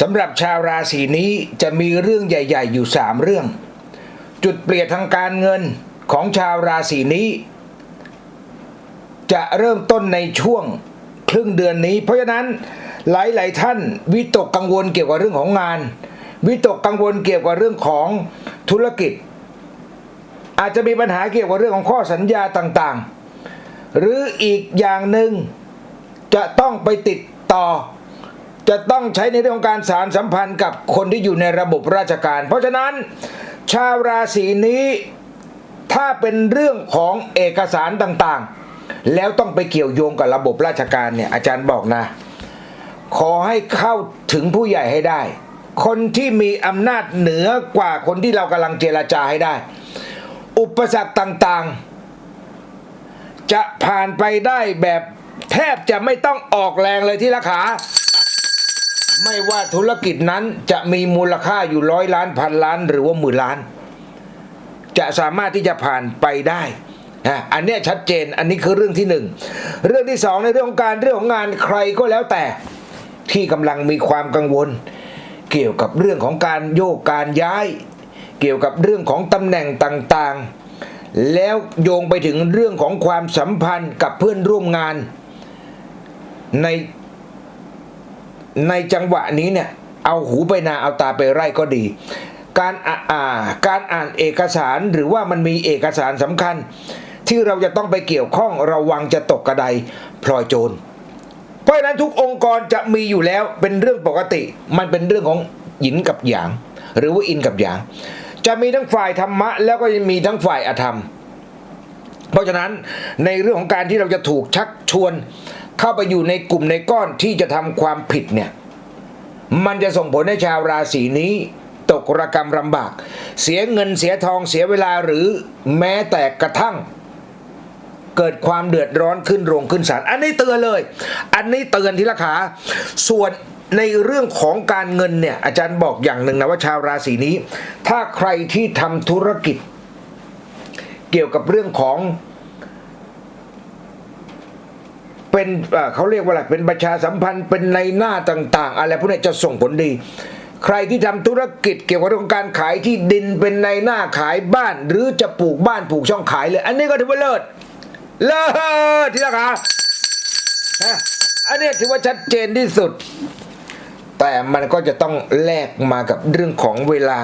สำหรับชาวราศีนี้จะมีเรื่องใหญ่ ๆ อยู่สามเรื่อง จุดเปลี่ยนทางการเงินของชาวราศีนี้ จะเริ่มต้นในช่วงครึ่งเดือนนี้ เพราะฉะนั้นหลาย ๆ ท่านวิตกกังวลเกี่ยวกับเรื่องของงาน วิตกกังวลเกี่ยวกับเรื่องของธุรกิจ อาจจะมีปัญหาเกี่ยวกับเรื่องของข้อสัญญาต่างๆ หรืออีกอย่างหนึ่งจะต้องไปติดต่อ จะต้องใช้ในเรื่องของการสารสัมพันธ์กับคนที่อยู่ในระบบราชการ เพราะฉะนั้นชาวราศีนี้ถ้าเป็นเรื่องของเอกสารต่างๆ แล้วต้องไปเกี่ยวโยงกับระบบราชการเนี่ยอาจารย์บอกนะ ขอให้เข้าถึงผู้ใหญ่ให้ได้ คนที่มีอำนาจเหนือกว่าคนที่เรากำลังเจรจาให้ได้ อุปสรรคต่างๆ จะผ่านไปได้แบบแทบจะไม่ต้องออกแรงเลยที่ราขา ไม่ว่าธุรกิจนั้นจะมีมูลค่าอยู่ร้อยล้านพันล้าน หรือว่าหมื่นล้าน จะสามารถที่จะผ่านไปได้นะอันนี้ชัดเจนอันนี้คือเรื่องที่หนึ่งเรื่องที่สองในเรื่องของการเรื่องของงานใครก็แล้วแต่ที่กำลังมีความกังวล เกี่ยวกับเรื่องของการโยกการย้าย เกี่ยวกับเรื่องของตำแหน่งต่างๆ แล้วโยงไปถึงเรื่องของความสัมพันธ์กับเพื่อนร่วมงาน ใน ในจังหวะนี้เนี่ยเอาหูไปนาเอาตาไปไร่ก็ดี การอ่าอาการอ่านเอกสารหรือว่ามันมีเอกสารสำคัญ ที่เราจะต้องไปเกี่ยวข้องระวังจะตกกระไดพลอยโจรเพราะฉะนั้นทุกองค์กรจะมีอยู่แล้วเป็นเรื่องปกติ มันเป็นเรื่องของหยินกับหยาง หรือว่าอินกับหยาง จะมีทั้งฝ่ายธรรมะ แล้วก็ยังมีทั้งฝ่ายอธรรม เพราะฉะนั้นในเรื่องของการที่เราจะถูกชักชวน เข้าไปอยู่ในกลุ่มในก้อนที่จะทำความผิดเนี่ย มันจะส่งผลให้ชาวราศีนี้ตกระกรรมลำบาก เสียเงินเสียทองเสียเวลาหรือแม้แต่กระทั่ง เกิดความเดือดร้อนขึ้นโรงขึ้นศาลอันนี้เตือนเลย อันนี้เตือนทีละขา ส่วนในเรื่องของการเงินเนี่ยอาจารย์บอกอย่างหนึ่งนะว่าชาวราศีนี้ ถ้าใครที่ทำธุรกิจ เกี่ยวกับเรื่องของ เป็นเขาเรียกว่าอะไรเป็นประชาสัมพันธ์เป็นในหน้าต่าง ๆ อะไรพวกนี้จะส่งผลดี ใครที่ทำธุรกิจเกี่ยวกับเรื่องการขายที่ดินเป็นในหน้าขายบ้าน หรือจะปลูกบ้านปลูกช่องขายเลย อันนี้ก็ถือว่าเลิศเลิศที่ราคาฮะอันนี้ถือว่าชัดเจนที่สุด แต่มันก็จะต้องแลกมากับเรื่องของเวลา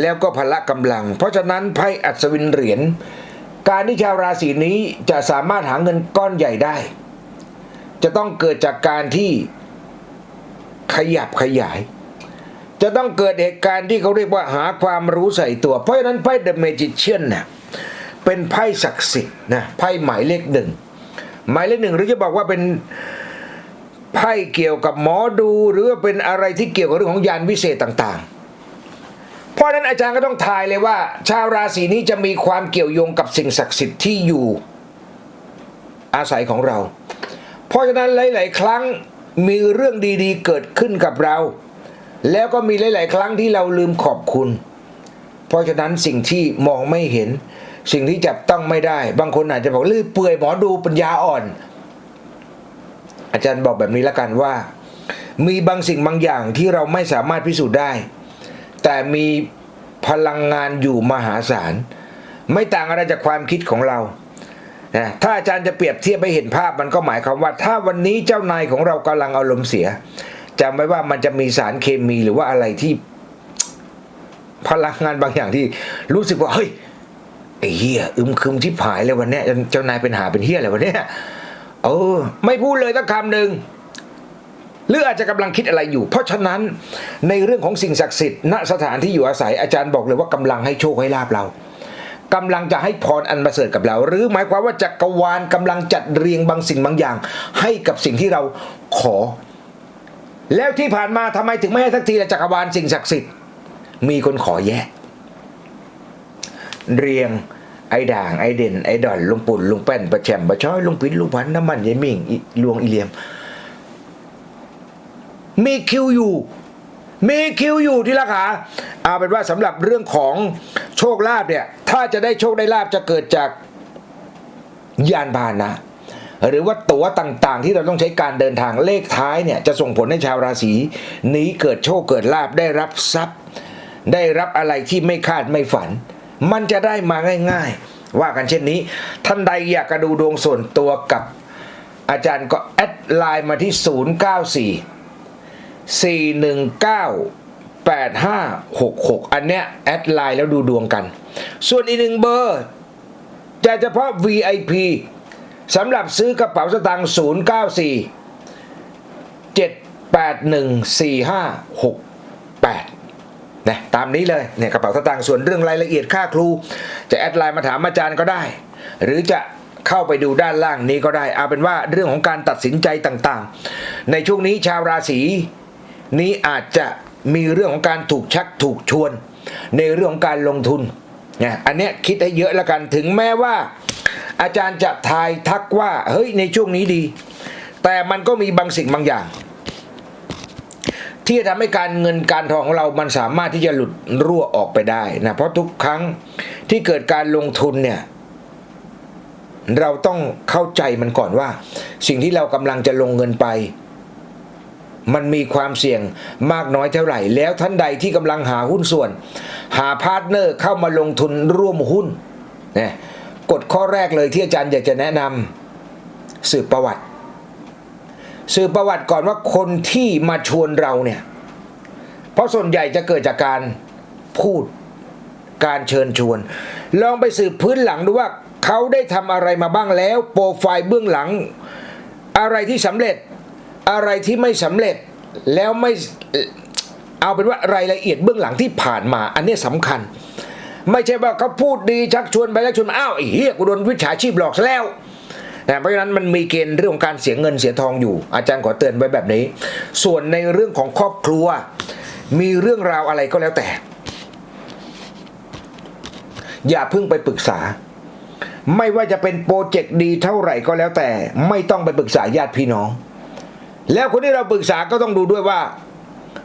แล้วก็พละกำลัง เพราะฉะนั้นไพ่อัศวินเหรียญการที่ชาวราศีนี้จะสามารถหาเงินก้อนใหญ่ได้ จะต้องเกิดจากการที่ขยับขยาย จะต้องเกิดเหตุการณ์ที่เขาเรียกว่าหาความรู้ใส่ตัว เพราะฉะนั้นไพ่เดอะเมจิเชียนเนี่ยเป็นไพ่ศักดิ์สิทธิ์นะไพ่หมายเลขหนึ่งหมายเลขหนึ่งหรือจะบอกว่าเป็นไพ่เกี่ยวกับหมอดูหรือว่าเป็นอะไรที่เกี่ยวกับเรื่องของยานวิเศษต่างๆ เพราะฉะนั้นอาจารย์ก็ต้องทายเลยว่า ชาวราศีนี้จะมีความเกี่ยวโยงกับสิ่งศักดิ์สิทธิ์ที่อยู่อาศัยของเรา เพราะฉะนั้นหลาย ๆ ครั้งมีเรื่องดีๆ เกิดขึ้นกับเรา แล้วก็มีหลาย ๆ ครั้งที่เราลืมขอบคุณ เพราะฉะนั้นสิ่งที่มองไม่เห็น สิ่งที่จับต้องไม่ได้ บางคนอาจจะบอกลือเปื่อยหมอดูปัญญาอ่อน อาจารย์บอกแบบนี้ละกันว่า มีบางสิ่งบางอย่างที่เราไม่สามารถพิสูจน์ได้ แต่มีพลังงานอยู่มหาศาล ไม่ต่างอะไรจากความคิดของเรา นะถ้าอาจารย์จะเปรียบเทียบให้เห็นภาพมันก็หมายความว่า ถ้าวันนี้เจ้านายของเรากำลังอารมณ์เสียจำไว้ว่ามันจะมีสารเคมีหรือว่าอะไรที่ พลังงานบางอย่างที่รู้สึกว่าเฮ้ยไอ้เฮียอึมครึมที่ผายเลยวันนี้เจ้านายเป็นหาเป็นเฮียอะไรวันนี้เออไม่พูดเลยสักคำหนึ่งหรืออาจจะกำลังคิดอะไรอยู่ เพราะฉะนั้นในเรื่องของสิ่งศักดิ์สิทธิ์ณสถานที่อยู่อาศัยอาจารย์บอกเลยว่ากำลังให้โชคให้ลาบเรา กำลังจะให้พรอันประเสริฐกับเรา หรือหมายความว่าจักรวาลกำลังจัดเรียงบางสิ่งบางอย่าง ให้กับสิ่งที่เราขอ แล้วที่ผ่านมาทำไมถึงไม่ให้สักทีละจักรวาลสิ่งศักดิ์สิทธิ์มีคนขอแยกเรียงไอ้ด่างไอ้เด่นไอ้ดอนลุงปุ่นลุงแป้นประแชมประช้อยลุงพินลุงพันน้ำมันยายมิ่งอิลวงอีเลียม มีคิวอยู่มีคิวอยู่ที่ราคาเอาเป็นว่าสำหรับเรื่องของ โชคลาภเนี่ยถ้าจะได้โชคได้ลาภจะเกิดจากยานพาหนะ หรือว่าตั๋วต่างๆ ที่เราต้องใช้การเดินทางเลขท้ายเนี่ยจะส่งผลให้ชาวราศีนี้เกิดโชคเกิดลาบได้รับทรัพย์ ได้รับอะไรที่ไม่คาดไม่ฝัน มันจะได้มาง่าย ๆ ว่ากันเช่นนี้ ท่านใดอยากจะดูดวงส่วนตัวกับอาจารย์ก็แอดไลน์มาที่ 094 419 8566 อันเนี้ยแอดไลน์แล้วดูดวงกัน ส่วนอีกหนึ่งเบอร์จะเฉพาะ VIP สำหรับซื้อกระเป๋าสตางค์094 7814568นะตามนี้เลยเนี่ยกระเป๋าสตางค์ส่วนเรื่องรายละเอียดค่าครู จะแอดไลน์มาถามอาจารย์ก็ได้ หรือจะเข้าไปดูด้านล่างนี้ก็ได้เอาเป็นว่าเรื่องของการตัดสินใจต่างๆ ในช่วงนี้ชาวราศีนี้อาจจะ มีเรื่องของการถูกชักถูกชวน ในเรื่องของการลงทุนนี่อันเนี้ยคิดให้เยอะล้วกันถึงแม้ว่า อาจารย์จะทายทักว่าเฮ้ยในช่วงนี้ดี แต่มันก็มีบางสิ่งบางอย่าง ที่จะทำให้การเงินการทองของเรามันสามารถที่จะหลุดรั่วออกไปได้นะเพราะทุกครั้งที่เกิดการลงทุนเนี่ยเราต้องเข้าใจมันก่อนว่า สิ่งที่เรากำลังจะลงเงินไป มันมีความเสี่ยงมากน้อยเท่าไหร่ แล้วท่านใดที่กำลังหาหุ้นส่วน หาพาร์ทเนอร์เข้ามาลงทุนร่วมหุ้นนะกฎข้อแรกเลยที่อาจารย์อยากจะแนะนำสืบประวัติ สืบประวัติก่อนว่าคนที่มาชวนเราเนี่ย เพราะส่วนใหญ่จะเกิดจากการพูดการเชิญชวน ลองไปสืบพื้นหลังดูว่าเขาได้ทำอะไรมาบ้างแล้ว โปรไฟล์เบื้องหลัง อะไรที่สำเร็จ อะไรที่ไม่สำเร็จแล้วไม่เอาเป็นว่ารายละเอียดเบื้องหลังที่ผ่านมา อันนี้สำคัญ ไม่ใช่ว่าเขาพูดดีชักชวนไปชักชวนมาอ้าวไอ้เหี้ยกูโดนวิชาชีพหลอกซะแล้วนะเพราะฉะนั้นมันมีเกณฑ์เรื่องของการเสียเงินเสียทองอยู่ อาจารย์ขอเตือนไว้แบบนี้ ส่วนในเรื่องของครอบครัว มีเรื่องราวอะไรก็แล้วแต่ อย่าเพิ่งไปปรึกษา ไม่ว่าจะเป็นโปรเจกต์ดีเท่าไหร่ก็แล้วแต่ ไม่ต้องไปปรึกษาญาติพี่น้อง แล้วคนที่เราปรึกษาก็ต้องดูด้วยว่า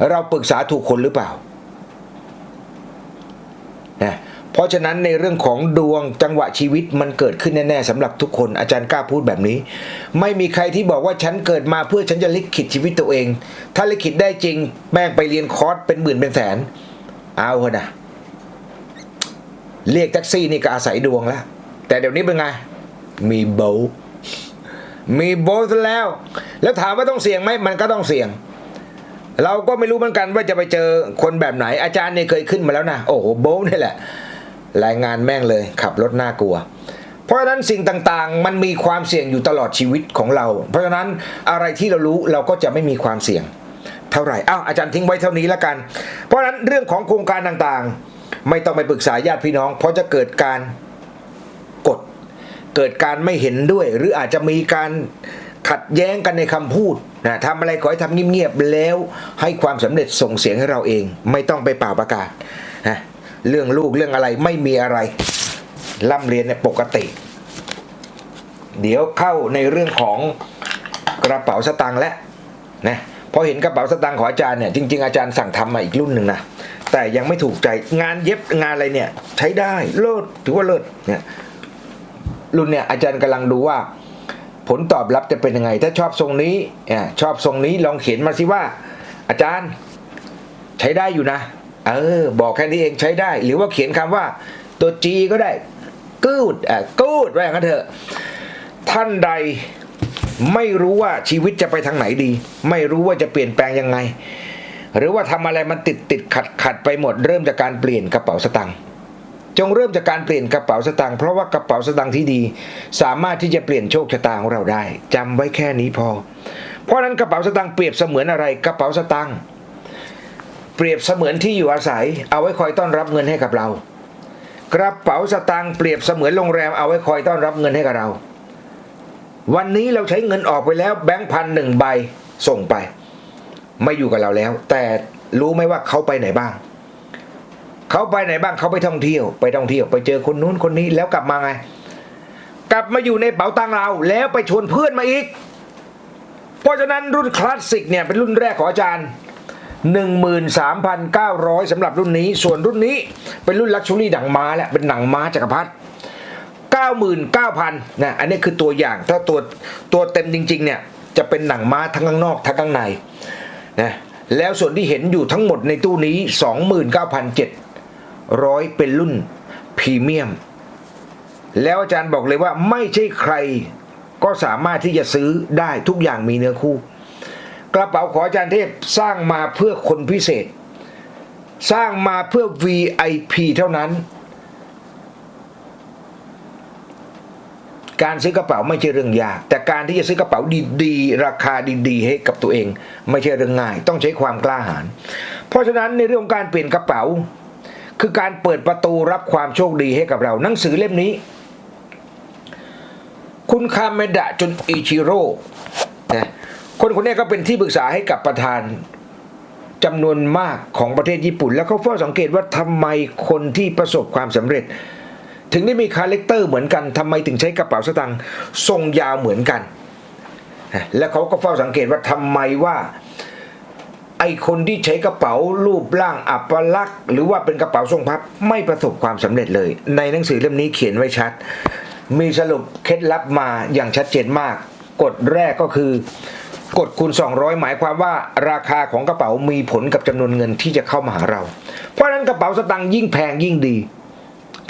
เราปรึกษาถูกคนหรือเปล่านะเพราะฉะนั้นในเรื่องของดวงจังหวะชีวิตมันเกิดขึ้นแน่ๆสำหรับทุกคนอาจารย์กล้าพูดแบบนี้ ไม่มีใครที่บอกว่าฉันเกิดมาเพื่อฉันจะลิขิตชีวิตตัวเอง ถ้าลิขิตได้จริง แม่งไปเรียนคอร์สเป็นหมื่นเป็นแสน เอาเถอะนะเรียกแท็กซี่นี่ก็อาศัยดวงแล้วแต่เดี๋ยวนี้เป็นไงมีโบ มีโบทแล้ว แล้วถามว่าต้องเสี่ยงไหมมันก็ต้องเสี่ยง เราก็ไม่รู้เหมือนกันว่าจะไปเจอคนแบบไหน อาจารย์เนี่ยเคยขึ้นมาแล้วนะโอ้โหโบทนี่แหละ รายงานแม่งเลยขับรถน่ากลัว เพราะฉะนั้นสิ่งต่างๆ มันมีความเสี่ยงอยู่ตลอดชีวิตของเรา เพราะฉะนั้นอะไรที่เรารู้เราก็จะไม่มีความเสี่ยงเท่าไหร่อ้าวอาจารย์ทิ้งไว้เท่านี้แล้วกัน เพราะฉะนั้นเรื่องของโครงการต่างๆ ไม่ต้องไปปรึกษาญาติพี่น้อง เพราะจะเกิดการ เกิดการไม่เห็นด้วย หรืออาจจะมีการขัดแย้งกันในคำพูดนะทำอะไรขอให้ทำเงียบๆแล้วให้ความสำเร็จส่งเสียงให้เราเอง ไม่ต้องไปเป่าประกาศนะเรื่องลูกเรื่องอะไรไม่มีอะไรร่ำเรียนในยปกติ เดี๋ยวเข้าในเรื่องของกระเป๋าสตางค์และนะพอเห็นกระเป๋าสตางค์ของอาจารย์เนี่ยจริง ๆ อาจารย์สั่งทำมาอีกรุ่นหนึ่งนะแต่ยังไม่ถูกใจงานเย็บงานอะไรเนี่ยใช้ได้เลิศถือว่าเลิศเนี่ย รุ่นเนี่ยอาจารย์กำลังดูว่า ผลตอบรับจะเป็นยังไง ถ้าชอบทรงนี้อะชอบทรงนี้ลองเขียนมาสิว่า อาจารย์ใช้ได้อยู่นะ เออ บอกแค่นี้เองใช้ได้ หรือว่าเขียนคำว่าตัว G ก็ได้ good อะ good ว่าอย่างนั้นเถอะ ท่านใดไม่รู้ว่าชีวิตจะไปทางไหนดี ไม่รู้ว่าจะเปลี่ยนแปลงยังไง หรือว่าทำอะไรมันติดติดขัดขัดไปหมดเริ่มจากการเปลี่ยนกระเป๋าสตางค์ จงเริ่มจากการเปลี่ยนกระเป๋าสตางค์เพราะว่ากระเป๋าสตางค์ที่ดี สามารถที่จะเปลี่ยนโชคชะตาของเราได้จำไว้แค่นี้พอ เพราะฉะนั้นกระเป๋าสตางค์เปรียบเสมือนอะไรกระเป๋าสตางค์เปรียบเสมือนที่อยู่อาศัย เอาไว้คอยต้อนรับเงินให้กับเรา กระเป๋าสตางค์เปรียบเสมือนโรงแรมเอาไว้คอยต้อนรับเงินให้กับเรา วันนี้เราใช้เงินออกไปแล้วแบงค์พันหนึ่งใบส่งไป ไม่อยู่กับเราแล้ว แต่รู้ไหมว่าเขาไปไหนบ้าง เขาไปไหนบ้างเขาไปท่องเที่ยว ไปท่องเที่ยวไปเจอคนนู้นคนนี้แล้วกลับมาไง กลับมาอยู่ในเป๋าตังเรา แล้วไปชวนเพื่อนมาอีก เพราะฉะนั้นรุ่นคลาสสิกเนี่ยเป็นรุ่นแรกของอาจารย์ 13,900สำหรับรุ่นนี้ ส่วนรุ่นนี้เป็นรุ่นลักชัวรี่ดังม้าแหละเป็นหนังม้าจักรพรรดิ99,000นะอันนี้คือตัวอย่างถ้าตัวตัวเต็มจริง ๆ เนี่ยจะเป็นหนังม้าทั้งข้างนอกทั้งข้างในนะแล้วส่วนที่เห็นอยู่ทั้งหมดในตู้นี้ 29,700 ร้อยเป็นรุ่นพรีเมียม แล้วอาจารย์บอกเลยว่าไม่ใช่ใครก็สามารถที่จะซื้อได้ทุกอย่างมีเนื้อคู่ กระเป๋าของอาจารย์เทพสร้างมาเพื่อคนพิเศษ สร้างมาเพื่อ VIP เท่านั้น การซื้อกระเป๋าไม่ใช่เรื่องยาก แต่การที่จะซื้อกระเป๋าดีๆ ราคาดีๆ ให้กับตัวเอง ไม่ใช่เรื่องง่าย ต้องใช้ความกล้าหาญเพราะฉะนั้นในเรื่องของการเปลี่ยนกระเป๋า คือการเปิดประตูรับความโชคดีให้กับเรา หนังสือเล่มนี้ คุณคาเมดะจนอิชิโร่นะคนคนนี้ก็เป็นที่ปรึกษาให้กับประธานจำนวนมากของประเทศญี่ปุ่น แล้วเขาเฝ้าสังเกตว่าทำไมคนที่ประสบความสำเร็จ ถึงได้มีคาแรคเตอร์เหมือนกันทำไมถึงใช้กระเป๋าสตางค์ทรงยาวเหมือนกัน แล้วเขาก็เฝ้าสังเกตว่าทำไมว่า ไอคนที่ใช้กระเป๋ารูปร่างอัปลักษณ์หรือว่าเป็นกระเป๋าทรงพับไม่ประสบความสำเร็จเลย ในหนังสือเล่มนี้เขียนไว้ชัด มีสรุปเคล็ดลับมาอย่างชัดเจนมาก กฎแรกก็คือกฎคูณ 200 หมายความว่าราคาของกระเป๋ามีผลกับจำนวนเงินที่จะเข้ามาหาเรา เพราะฉะนั้นกระเป๋าสตางค์ยิ่งแพงยิ่งดี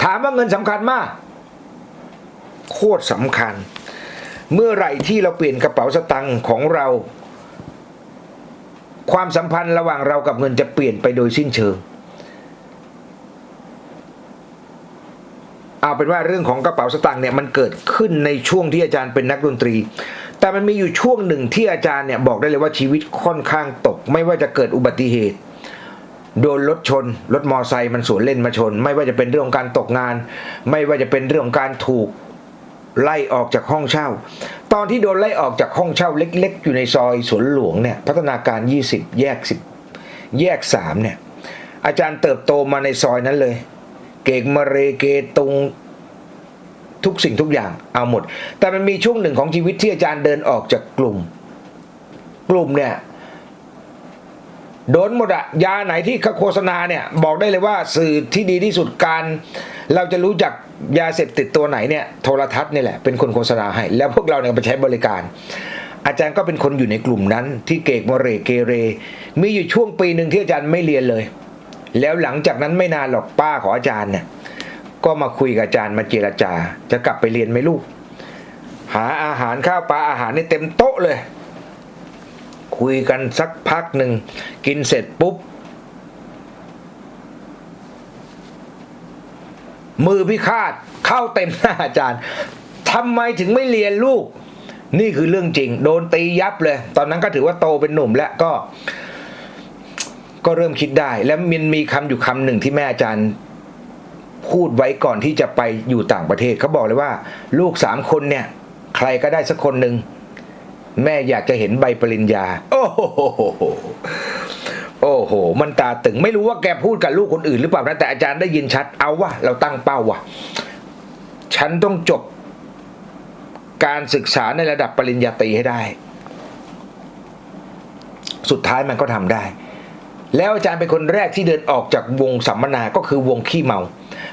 ถามว่าเงินสำคัญมาก โคตรสำคัญ เมื่อไหร่ที่เราเปลี่ยนกระเป๋าสตางค์ของเรา ความสัมพันธ์ระหว่างเรากับเงินจะเปลี่ยนไปโดยสิ้นเชิง เอาเป็นว่าเรื่องของกระเป๋าสตางค์เนี่ยมันเกิดขึ้นในช่วงที่อาจารย์เป็นนักดนตรี แต่มันมีอยู่ช่วงหนึ่งที่อาจารย์เนี่ยบอกได้เลยว่าชีวิตค่อนข้างตก ไม่ว่าจะเกิดอุบัติเหตุโดนรถชน รถมอไซค์มันสวนเล่นมาชน ไม่ว่าจะเป็นเรื่องของการตกงาน ไม่ว่าจะเป็นเรื่องของการถูกไล่ออกจากห้องเช่า ตอนที่โดนไล่ออกจากห้องเช่าเล็กๆ อยู่ในซอยสวนหลวงเนี่ยพัฒนาการ 20 แยก 10 แยก 3 เนี่ย อาจารย์เติบโตมาในซอยนั้นเลย เก่งมาเรเกตุงทุกสิ่งทุกอย่างเอาหมด แต่มันมีช่วงหนึ่งของชีวิตที่อาจารย์เดินออกจากกลุ่ม กลุ่มเนี่ย โดนหมดอะยาไหนที่เขาโฆษณาเนี่ยบอกได้เลยว่าสื่อที่ดีที่สุดการ เราจะรู้จักยาเสพติดตัวไหนเนี่ยโทรทัศน์นี่แหละเป็นคนโฆษณาให้ แล้วพวกเราเนี่ยไปใช้บริการ อาจารย์ก็เป็นคนอยู่ในกลุ่มนั้น ที่เกกมเรเกเร มีอยู่ช่วงปีหนึ่งที่อาจารย์ไม่เรียนเลย แล้วหลังจากนั้นไม่นานหรอกป้าของอาจารย์เนี่ยก็มาคุยกับอาจารย์มาเจรจา จะกลับไปเรียนไหมลูก หาอาหารข้าวปลาอาหารนี่เต็มโต๊ะเลย คุยกันสักพักหนึ่ง กินเสร็จปุ๊บ มือพิฆาตเข้าเต็มหน้าอาจารย์ทำไมถึงไม่เรียนลูก นี่คือเรื่องจริง โดนตียับเลย ตอนนั้นก็ถือว่าโตเป็นหนุ่มแล้วก็ ก็เริ่มคิดได้ แล้วมันมีคำอยู่คำหนึ่งที่แม่อาจารย์พูดไว้ก่อนที่จะไปอยู่ต่างประเทศเขาบอกเลยว่า ลูกสามคนเนี่ย ใครก็ได้สักคนหนึ่ง แม่อยากจะเห็นใบปริญญา โอ้โหโอ้โห มันตาตึงไม่รู้ว่าแกพูดกับลูกคนอื่นหรือเปล่านะแต่อาจารย์ได้ยินชัดเอาวะเราตั้งเป้าวะฉันต้องจบการศึกษาในระดับปริญญาตรีให้ได้ สุดท้ายมันก็ทำได้ แล้วอาจารย์เป็นคนแรกที่เดินออกจากวงสัมมนาก็คือวงขี้เมา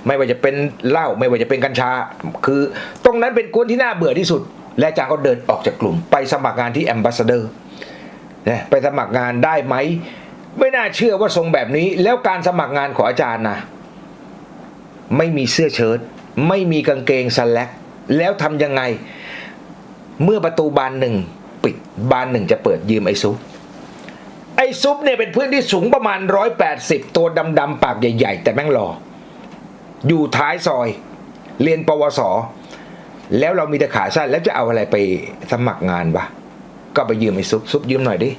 ไม่ว่าจะเป็นเหล้าไม่ว่าจะเป็นกัญชา คือ ตรงนั้นเป็นกวนที่น่าเบื่อที่สุด และอาจารย์ก็เดินออกจากกลุ่ม ไปสมัครงานที่แอมบาสเดอร์นะไปสมัครงานได้ไหม ไม่น่าเชื่อว่าทรงแบบนี้ แล้วการสมัครงานของอาจารย์นะไม่มีเสื้อเชิ้ตไม่มีกางเกงสแลกแล้วทำยังไง เมื่อประตูบานหนึ่งปิดบานหนึ่งจะเปิดยืมไอซุปไอซุปเนี่ยเป็นเพื่อนที่สูงประมาณ 180 ตัวดำๆปากใหญ่ ๆ แต่แม่งหล่ออยู่ท้ายซอย เรียนปวส แล้วเรามีแต่ขาสั้นแล้วจะเอาอะไรไปสมัครงานวะก็ไปยืมไอ้ซุปซุปยืมหน่อยดิ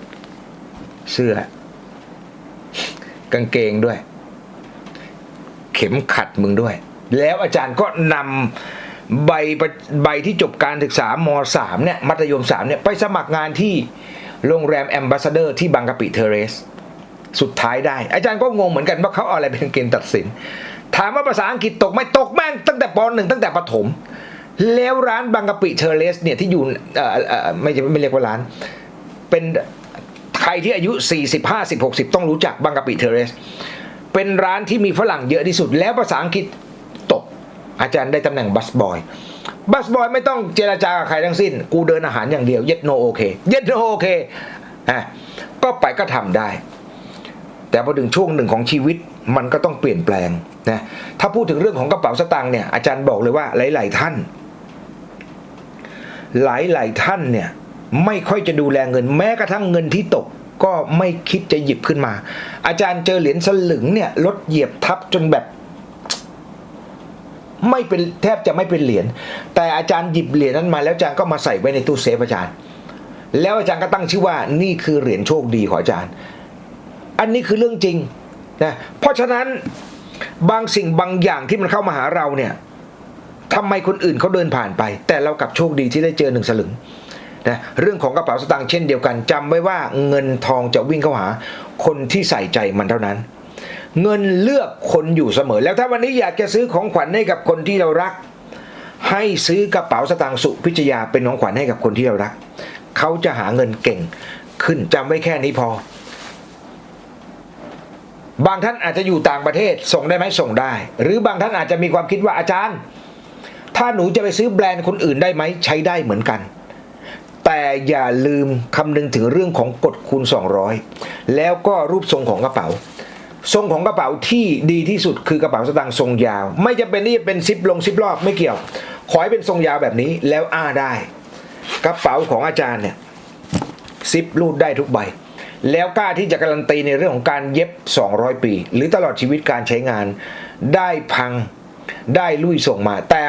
เสื้อกางเกงด้วย เข็มขัดมึงด้วย แล้วอาจารย์ก็นำใบใบที่จบการศึกษามสามเนี่ยมัธยมสามเนี่ยไปสมัครงานที่โรงแรมแอมบาสเดอร์ที่บางกะปิเทเรส สุดท้ายได้ อาจารย์ก็งงเหมือนกันว่าเขาเอาอะไรเป็นเกณฑ์ตัดสิน ถามว่าภาษาอังกฤษตกไหมตกแม่งตั้งแต่ปหนึ่งตั้งแต่ประถม แล้วร้านบางกะปิเทเรสเนี่ยที่อยู่เออเออไม่ใช่ไม่เรียกว่าร้าน เป็นใครที่อายุ 40 50 60 ต้องรู้จักบางกะปิเทเรส เป็นร้านที่มีฝรั่งเยอะที่สุด แล้วภาษาอังกฤษตก อาจารย์ได้ตำแหน่งบัสบอยบัสบอยไม่ต้องเจราจากับใครทั้งสิ้น กูเดินอาหารอย่างเดียว เย็ดโนโอเค เย็ดโนโอเคอะก็ไปก็ทำได้ แต่พอถึงช่วงหนึ่งของชีวิตมันก็ต้องเปลี่ยนแปลงนะถ้าพูดถึงเรื่องของกระเป๋าสตางค์เนี่ยอาจารย์บอกเลยว่าหลาย ๆ ท่าน หลายๆท่านเนี่ยไม่ค่อยจะดูแลเงิน แม้กระทั่งเงินที่ตกก็ไม่คิดจะหยิบขึ้นมา อาจารย์เจอเหรียญสลึงเนี่ยรถเหยียบทับจนแบบ ไม่เป็นแทบจะไม่เป็นเหรียญแต่อาจารย์หยิบเหรียญนั้นมา แล้วอาจารย์ก็มาใส่ไว้ในตู้เซฟอาจารย์ แล้วอาจารย์ก็ตั้งชื่อว่านี่คือเหรียญโชคดีของอาจารย์ อันนี้คือเรื่องจริงนะเพราะฉะนั้นบางสิ่งบางอย่างที่มันเข้ามาหาเราเนี่ย ทำไมคนอื่นเขาเดินผ่านไป แต่เรากลับโชคดีที่ได้เจอหนึ่งสลึงนะเรื่องของกระเป๋าสตางค์เช่นเดียวกันจำไว้ว่าเงินทองจะวิ่งเข้าหา คนที่ใส่ใจมันเท่านั้น เงินเลือกคนอยู่เสมอ แล้วถ้าวันนี้อยากจะซื้อของขวัญให้กับคนที่เรารัก ให้ซื้อกระเป๋าสตางค์สุพิจยาเป็นของขวัญให้กับคนที่เรารัก เขาจะหาเงินเก่ง ขึ้นจำไว้แค่นี้พอ บางท่านอาจจะอยู่ต่างประเทศส่งได้ไหมส่งได้ หรือบางท่านอาจจะมีความคิดว่าอาจารย์ ถ้าหนูจะไปซื้อแบรนด์คนอื่นได้ไหมใช้ได้เหมือนกัน แต่อย่าลืมคำนึงถึงเรื่องของกฎคูณ 200 แล้วก็รูปทรงของกระเป๋า ทรงของกระเป๋าที่ดีที่สุดคือกระเป๋าสตางค์ทรงยาว ไม่จำเป็นที่จะเป็นซิปลงซิปรอบไม่เกี่ยว ขอให้เป็นทรงยาวแบบนี้แล้วอ้าได้ กระเป๋าของอาจารย์เนี่ยซิปรูดได้ทุกใบแล้วกล้าที่จะการันตีในเรื่องของการเย็บ 200 ปี หรือตลอดชีวิตการใช้งานได้พัง ได้ลุยส่งมา แต่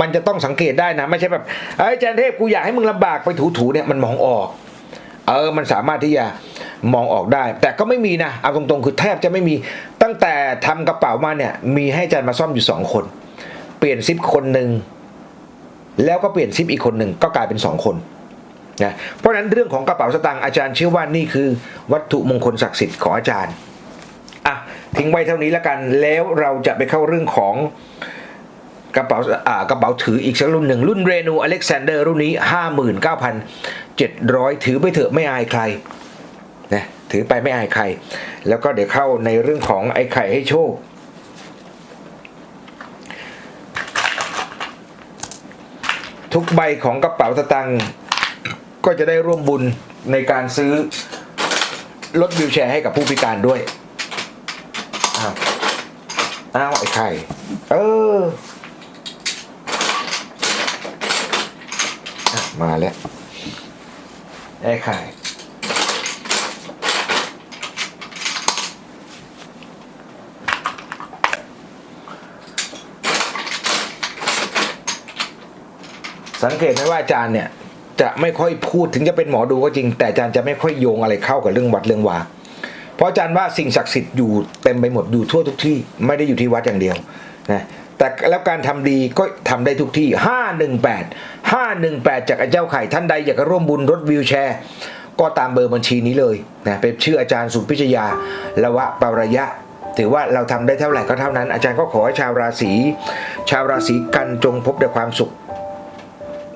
มันจะต้องสังเกตได้นะ ไม่ใช่แบบเอ้ยอาจารย์เทพกูอยากให้มึงลำบากไปถูๆเนี่ยมันมองออก เออมันสามารถที่จะมองออกได้ แต่ก็ไม่มีนะเอาตรงๆ คือแทบจะไม่มีตั้งแต่ทำกระเป๋ามาเนี่ย มีให้อาจารย์มาซ่อมอยู่สองคน เปลี่ยนซิปคนหนึ่งแล้วก็เปลี่ยนซิปอีกคนหนึ่งก็กลายเป็นสองคนนะเพราะฉะนั้นเรื่องของกระเป๋าสตางค์อาจารย์เชื่อว่านี่คือ วัตถุมงคลศักดิ์สิทธิ์ของอาจารย์ ทิ้งไว้เท่านี้แล้วกัน แล้วเราจะไปเข้าเรื่องของกระเป๋าอ่ากระเป๋าถืออีกสักรุ่นหนึ่ง รุ่นเรนูอเล็กซานเดอร์รุ่นนี้ 59,700 ถือไปเถอะไม่อายใครนะถือไปไม่อายใคร แล้วก็เดี๋ยวเข้าในเรื่องของไอ้ไข่ให้โชค ทุกใบของกระเป๋าสตางค์ก็จะได้ร่วมบุญในการซื้อรถวิวแชร์ให้กับผู้พิการด้วย อ้าวไอ้ไข่ เอออะมาแล้ว ไอ้ไข่ สังเกตไหมว่าอาจารย์เนี่ย จะไม่ค่อยพูดถึงจะเป็นหมอดูก็จริง แต่อาจารย์จะไม่ค่อยโยงอะไรเข้ากับเรื่องวัดเรื่องวา เพราะอาจารย์ว่าสิ่งศักดิ์สิทธิ์อยู่เต็มไปหมดอยู่ทั่วทุกที่ไม่ได้อยู่ที่วัดอย่างเดียวนะแต่แล้วการทำดีก็ทำได้ทุกที่ 518 518 จากไอ้เจ้าไข่ท่านใดอยากจะร่วมบุญรถวิวแชร์ ก็ตามเบอร์บัญชีนี้เลยนะเป็นชื่ออาจารย์สุพิชยาละวะปรยะ ถือว่าเราทำได้เท่าไหร่ก็เท่านั้น อาจารย์ก็ขอให้ชาวราศีชาวราศีกันจงพบแต่ความสุข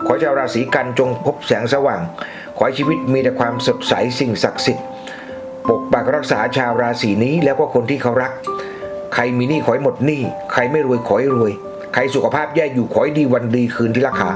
ขอให้ชาวราศีกันจงพบแสงสว่าง ขอให้ชีวิตมีแต่ความสดใสสิ่งศักดิ์สิทธิ์ ปกปักรักษาชาวราศีนี้แล้วก็คนที่เขารัก ใครมีหนี้ขอให้หมดหนี้ ใครไม่รวยขอให้รวย ใครสุขภาพแย่อยู่ขอให้ดีวันดีคืนที่ราคา